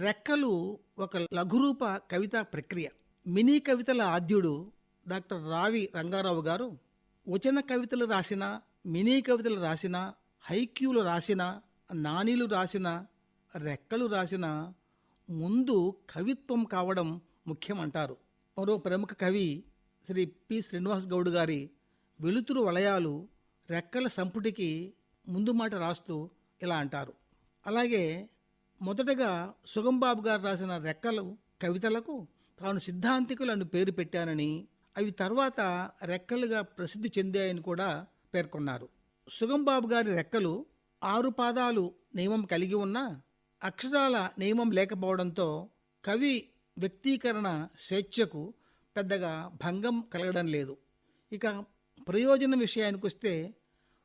రెక్కలు ఒక లఘురూప కవితా ప్రక్రియ. మినీ కవితల ఆద్యుడు డాక్టర్ రావి రంగారావు గారు వచన కవితలు రాసిన మినీ కవితలు రాసిన హైక్యూలు రాసిన నానీలు రాసిన రెక్కలు రాసిన ముందు కవిత్వం కావడం ముఖ్యమంటారు. మరో ప్రముఖ కవి శ్రీ పి. శ్రీనివాస్ గౌడ్ గారి వెలుతురు వలయాలు రెక్కల సంపుటికి ముందు మాట రాస్తూ ఇలా అంటారు. అలాగే మొదటగా సుగంబాబు గారు రాసిన రెక్కలు కవితలకు తాను సిద్ధాంతికులను పేరు పెట్టానని అవి తర్వాత రెక్కలుగా ప్రసిద్ధి చెందాయని కూడా పేర్కొన్నారు. సుగంబాబు గారి రెక్కలు ఆరు పాదాలు నియమం కలిగి ఉన్న అక్షరాల నియమం లేకపోవడంతో కవి వ్యక్తీకరణ స్వేచ్ఛకు పెద్దగా భంగం కలగడం లేదు. ఇక ప్రయోజనం విషయానికి వస్తే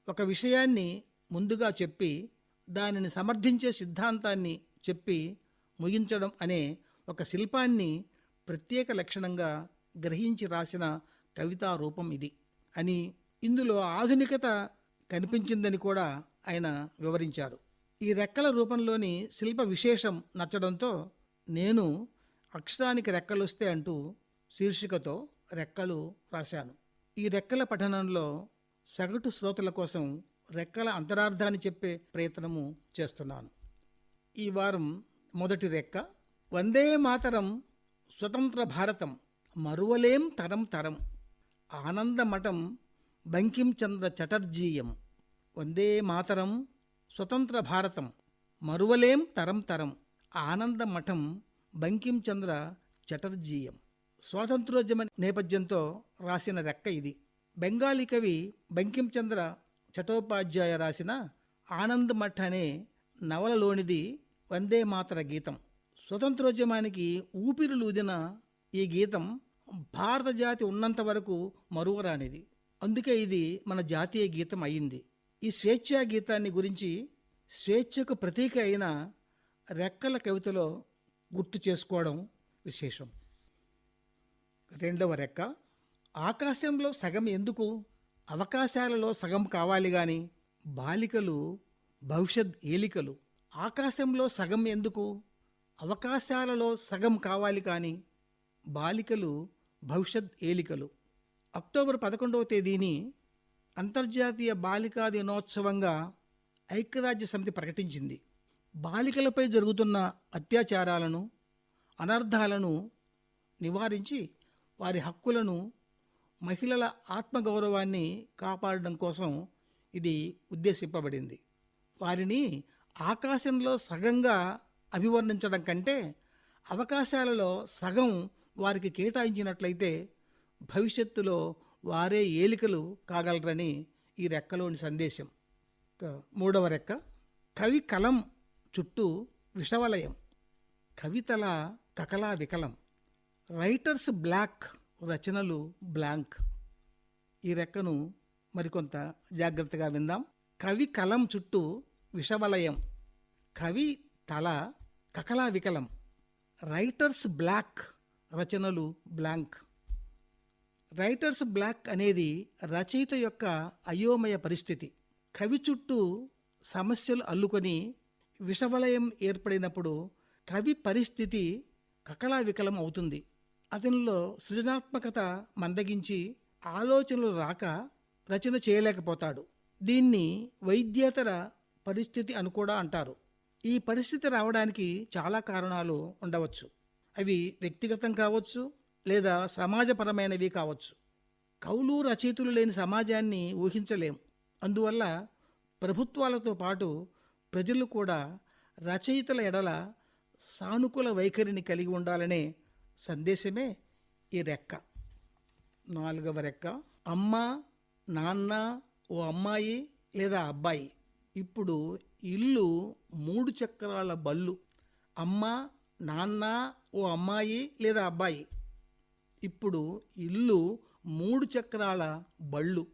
ఒక విషయాన్ని ముందుగా చెప్పి దానిని సమర్థించే సిద్ధాంతాన్ని చెప్పి ముగించడం అనే ఒక శిల్పాన్ని ప్రత్యేక లక్షణంగా గ్రహించి రాసిన కవితా రూపం ఇది అని ఇందులో ఆధునికత కనిపించిందని కూడా ఆయన వివరించారు. ఈ రెక్కల రూపంలోని శిల్ప విశేషం నచ్చడంతో నేను అక్షరానికి రెక్కలొస్తే అంటూ శీర్షికతో రెక్కలు రాశాను. ఈ రెక్కల పఠనంలో సగటు శ్రోతల కోసం రెక్కల అంతరార్థాన్ని చెప్పే ప్రయత్నము చేస్తున్నాను. ఈ వారం మొదటి రెక్క. వందే మాతరం స్వతంత్ర భారతం మరువలేం తరం తరం. ఆనందమఠం బంకించంద్ర చటర్జీయం. వందే మాతరం స్వతంత్ర భారతం మరువలేం తరం తరం. ఆనందమఠం బంకించంద్ర చటర్జీయం. స్వాతంత్రోద్యమ నేపథ్యంతో రాసిన రెక్క ఇది. బెంగాలీ కవి బంకించంద్ర చటోపాధ్యాయ రాసిన ఆనందమఠ్ అనే నవలలోనిది వందే మాతర గీతం. స్వతంత్రోద్యమానికి ఊపిరిలూదిన ఈ గీతం భారత జాతి ఉన్నంత వరకు మరువరానిది. అందుకే ఇది మన జాతీయ గీతం అయింది. ఈ స్వేచ్ఛా గీతాన్ని గురించి స్వేచ్ఛకు ప్రతీక అయిన రెక్కల కవితలో గుర్తు చేసుకోవడం విశేషం. రెండవ రెక్క ఆకాశంలో సగం ఎందుకు? అవకాశాలలో సగం కావాలి కానీ బాలికలు భవిష్యత్ ఏలికలు. ఆకాశంలో సగం ఎందుకు? అవకాశాలలో సగం కావాలి కానీ బాలికలు భవిష్యత్ ఏలికలు. అక్టోబర్ పదకొండవ తేదీని అంతర్జాతీయ బాలికా దినోత్సవంగా ఐక్యరాజ్య సమితి ప్రకటించింది. బాలికలపై జరుగుతున్న అత్యాచారాలను అనర్థాలను నివారించి వారి హక్కులను మహిళల ఆత్మగౌరవాన్ని కాపాడడం కోసం ఇది ఉద్దేశింపబడింది. వారిని ఆకాశంలో సగంగా అభివర్ణించడం కంటే అవకాశాలలో సగం వారికి కేటాయించినట్లయితే భవిష్యత్తులో వారే ఏలికలు కాగలరని ఈ రెక్కలోని సందేశం. మూడవ రెక్క. కవి కలం చుట్టూ విషవలయం. కవితల కకలా వికలం. రైటర్స్ బ్లాక్ రచనలు బ్లాంక్. ఈ రెక్కను మరికొంత జాగ్రత్తగా విందాం. కవి కలం చుట్టూ విషవలయం. కవి తల కకలా వికలం. రైటర్స్ బ్లాక్ రచనలు బ్లాంక్ రైటర్స్ బ్లాక్ అనేది రచయిత యొక్క అయోమయ పరిస్థితి. కవి చుట్టూ సమస్యలు అల్లుకొని విషవలయం ఏర్పడినప్పుడు కవి పరిస్థితి కకలా వికలం అవుతుంది. అతనిలో సృజనాత్మకత మందగించి ఆలోచనలు రాక రచన చేయలేకపోతాడు. దీన్ని వైద్యేతర పరిస్థితి అని కూడా అంటారు. ఈ పరిస్థితి రావడానికి చాలా కారణాలు ఉండవచ్చు. అవి వ్యక్తిగతం కావచ్చు లేదా సమాజపరమైనవి కావచ్చు. కౌలు రచయితలు లేని సమాజాన్ని ఊహించలేం. అందువల్ల ప్రభుత్వాలతో పాటు ప్రజలు కూడా రచయితల ఎడల సానుకూల వైఖరిని కలిగి ఉండాలనే సందేశమే ఈ రెక్క. నాలుగవ రెక్క అమ్మ నాన్న ఓ అమ్మాయి లేదా అబ్బాయి. ఇప్పుడు ఇల్లు మూడు చక్రాల బళ్ళు. అమ్మ నాన్న ఓ అమ్మాయి లేదా అబ్బాయి. ఇప్పుడు ఇల్లు మూడు చక్రాల బళ్ళు.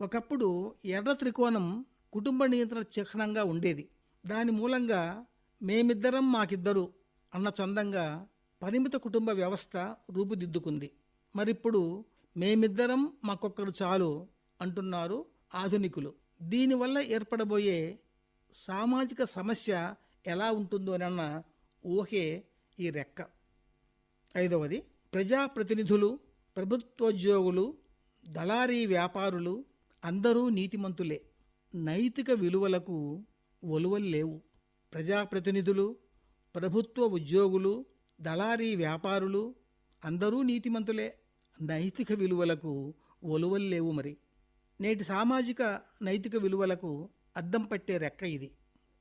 ఒకప్పుడు ఎర్ర త్రికోణం కుటుంబ నియంత్రణ చిహ్నంగా ఉండేది. దాని మూలంగా మేమిద్దరం మాకిద్దరు అన్న చందంగా పరిమిత కుటుంబ వ్యవస్థ రూపుదిద్దుకుంది. మరిప్పుడు మేమిద్దరం మాకొక్కరు చాలు అంటున్నారు ఆధునికులు. దీనివల్ల ఏర్పడబోయే సామాజిక సమస్య ఎలా ఉంటుందోనన్న ఊహే ఈ రెక్క. ఐదవది ప్రజాప్రతినిధులు ప్రభుత్వోద్యోగులు దళారీ వ్యాపారులు అందరూ నీతిమంతులే. నైతిక విలువలకు ఒలువలు లేవు. ప్రజాప్రతినిధులు ప్రభుత్వ ఉద్యోగులు దళారీ వ్యాపారులు అందరూ నీతిమంతులే. నైతిక విలువలకు ఒలువలు లేవు మరి. నేటి సామాజిక నైతిక విలువలకు అద్దం పట్టే రెక్క ఇది.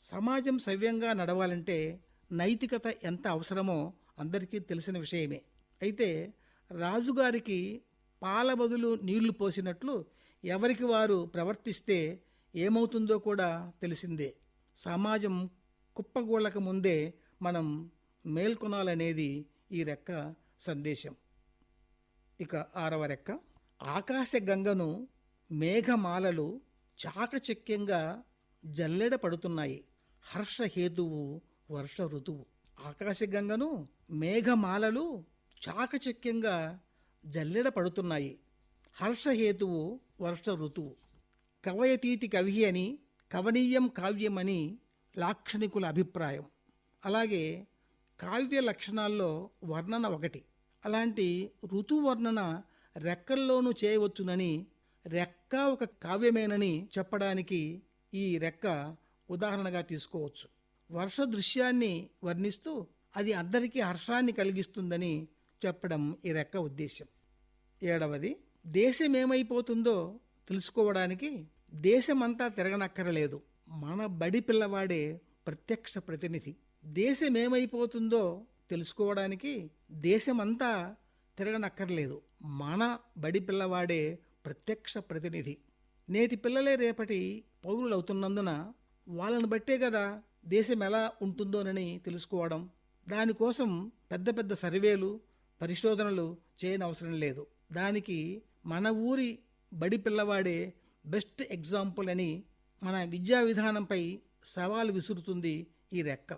సమాజం సవ్యంగా నడవాలంటే నైతికత ఎంత అవసరమో అందరికీ తెలిసిన విషయమే. అయితే రాజుగారికి పాల బదులు నీళ్ళు పోసినట్లు ఎవరికి వారు ప్రవర్తిస్తే ఏమవుతుందో కూడా తెలిసిందే. సమాజం కుప్పగోళ్ళక ముందే మనం మేల్కొనాలనేది ఈ రెక్క సందేశం. ఇక ఆరవ రెక్క. ఆకాశ గంగను మేఘమాలలు చాకచక్యంగా జల్లెడ పడుతున్నాయి. హర్షహేతువు వర్ష ఋతువు. ఆకాశగంగను మేఘమాలలు చాకచక్యంగా జల్లెడ పడుతున్నాయి. హర్షహేతువు వర్ష ఋతువు. కవయతీతి కవి అని కవనీయం కావ్యమని లాక్షణికుల అభిప్రాయం. అలాగే కావ్య లక్షణాల్లో వర్ణన ఒకటి. అలాంటి ఋతువర్ణన రెక్కల్లోనూ చేయవచ్చునని రెక్క ఒక కావ్యమేనని చెప్పడానికి ఈ రెక్క ఉదాహరణగా తీసుకోవచ్చు. వర్ష దృశ్యాన్ని వర్ణిస్తూ అది అందరికీ హర్షాన్ని కలిగిస్తుందని చెప్పడం ఈ రెక్క ఉద్దేశం ఏడవది దేశం ఏమైపోతుందో తెలుసుకోవడానికి దేశమంతా తిరగనక్కరలేదు. మన బడి పిల్లవాడే ప్రత్యక్ష ప్రతినిధి. దేశం ఏమైపోతుందో తెలుసుకోవడానికి దేశమంతా తిరగనక్కర్లేదు. మన బడి పిల్లవాడే ప్రత్యక్ష ప్రతినిధి. నేటి పిల్లలే రేపటి పౌరులు అవుతున్నందున వాళ్ళని బట్టే కదా దేశం ఎలా ఉంటుందోనని తెలుసుకోవడం. దానికోసం పెద్ద పెద్ద సర్వేలు పరిశోధనలు చేయనవసరం లేదు. దానికి మన ఊరి బడి పిల్లవాడే బెస్ట్ ఎగ్జాంపుల్ అని మన విద్యా విధానంపై సవాలు విసురుతుంది ఈ రెక్క.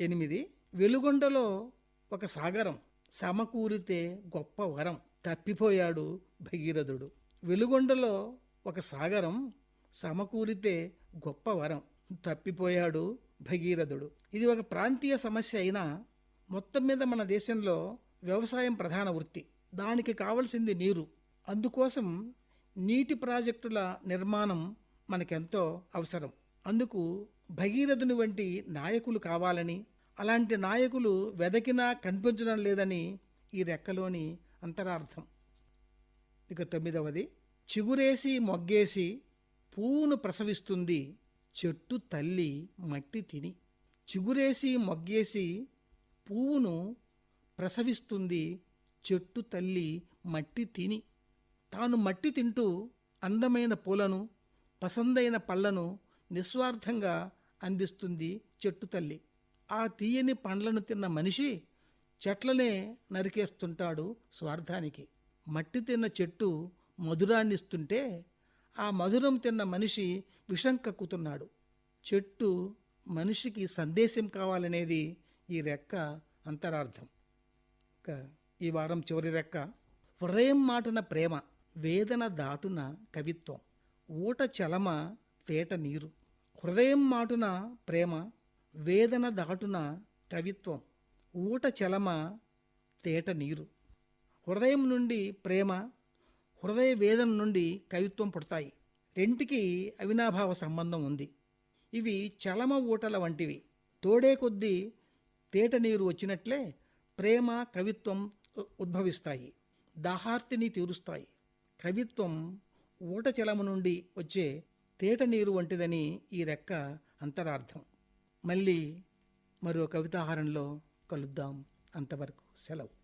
ఎనిమిది వెలుగొండలో ఒక సాగరం సమకూరితే గొప్ప వరం. తప్పిపోయాడు భగీరథుడు. వెలుగొండలో ఒక సాగరం సమకూరితే గొప్ప వరం. తప్పిపోయాడు భగీరథుడు. ఇది ఒక ప్రాంతీయ సమస్య అయినా మొత్తం మీద మన దేశంలో వ్యవసాయం ప్రధాన వృత్తి. దానికి కావలసింది నీరు. అందుకోసం నీటి ప్రాజెక్టుల నిర్మాణం మనకెంతో అవసరం. అందుకు భగీరథుని వంటి నాయకులు కావాలని అలాంటి నాయకులు వెదకినా కనిపించడం లేదని ఈ రెక్కలోని అంతరార్థం. ఇక తొమ్మిదవది చిగురేసి మొగ్గేసి పువ్వును ప్రసవిస్తుంది చెట్టు తల్లి మట్టి తిని. చిగురేసి మొగ్గేసి పువ్వును ప్రసవిస్తుంది చెట్టు తల్లి మట్టి తిని. తాను మట్టి తింటూ అందమైన పూలను పసందైన పళ్ళను నిస్వార్థంగా అందిస్తుంది చెట్టు తల్లి. ఆ తీయని పండ్లను తిన్న మనిషి చెట్లనే నరికేస్తుంటాడు స్వార్థానికి. మట్టి తిన్న చెట్టు మధురాన్నిస్తుంటే ఆ మధురం తిన్న మనిషి విషం కక్కుతున్నాడు. చెట్టు మనిషికి సందేశం కావాలనేది ఈ రెక్క అంతరార్థం. ఇక ఈ వారం చివరి రెక్క. హృదయం మాటున ప్రేమ వేదన దాటున కవిత్వం. ఊట చలమ తేట నీరు. హృదయం మాటున ప్రేమ వేదన దాటున కవిత్వం. ఊట చలమ తేట నీరు. హృదయం నుండి ప్రేమ హృదయ వేదన నుండి కవిత్వం పుడతాయి. రెంటికి అవినాభావ సంబంధం ఉంది. ఇవి చలమ ఊటల వంటివి. తోడే కొద్దీ తేట నీరు వచ్చినట్లే ప్రేమ కవిత్వం ఉ- ఉద్భవిస్తాయి. దాహార్తిని తీరుస్తాయి. కవిత్వం ఊట చలమ నుండి వచ్చే తేట నీరు వంటిదని ఈ రెక్క అంతరార్థం. మళ్ళీ మరో కవితాహారంలో కలుద్దాం. అంతవరకు సెలవు.